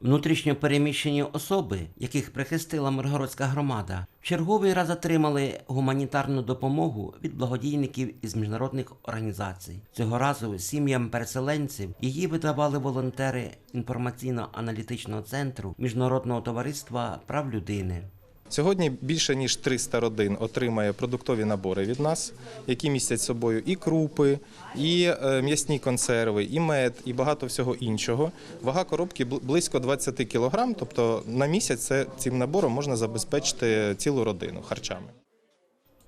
Внутрішньо переміщені особи, яких прихистила Миргородська громада, в черговий раз отримали гуманітарну допомогу від благодійників із міжнародних організацій. Цього разу сім'ям переселенців її видавали волонтери інформаційно-аналітичного центру Міжнародного товариства прав людини. Сьогодні більше ніж 300 родин отримає продуктові набори від нас, які містять собою і крупи, і е, м'ясні консерви, і мед, і багато всього іншого. Вага коробки близько 20 кг, тобто на місяць цим набором можна забезпечити цілу родину харчами.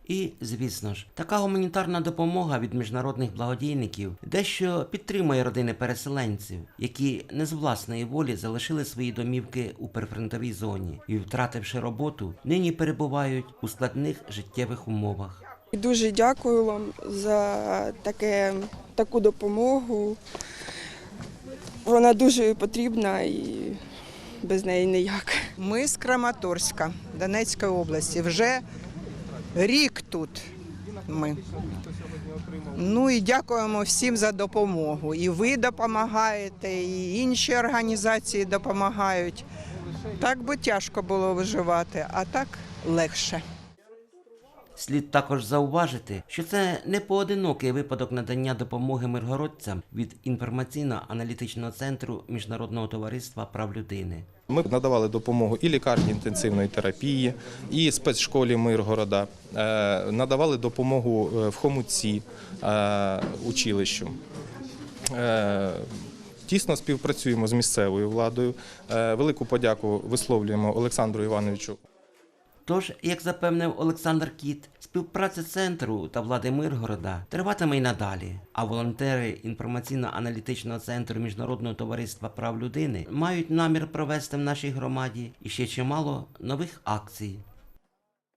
І, звісно ж, така гуманітарна допомога від міжнародних благодійників дещо підтримує родини переселенців, які не з власної волі залишили свої домівки у прифронтовій зоні і, втративши роботу, нині перебувають у складних життєвих умовах. Дуже дякую вам за таке, таку допомогу. Вона дуже потрібна і без неї ніяк. Ми з Краматорська Донецької області. Вже рік тут ми. Ну і дякуємо всім за допомогу. І ви допомагаєте, і інші організації допомагають. Так би тяжко було виживати, а так легше. Слід також зауважити, що це не поодинокий випадок надання допомоги миргородцям від інформаційно-аналітичного центру Міжнародного товариства прав людини. Ми надавали допомогу і лікарні інтенсивної терапії, і спецшколі Миргорода, е, надавали допомогу е, в Хомутці е, училищу. Тісно співпрацюємо з місцевою владою. Велику подяку висловлюємо Олександру Івановичу Тож, як запевнив Олександр Кіт, співпраця центру та влади Миргорода триватиме й надалі. А волонтери інформаційно-аналітичного центру Міжнародного товариства прав людини мають намір провести в нашій громаді іще чимало нових акцій.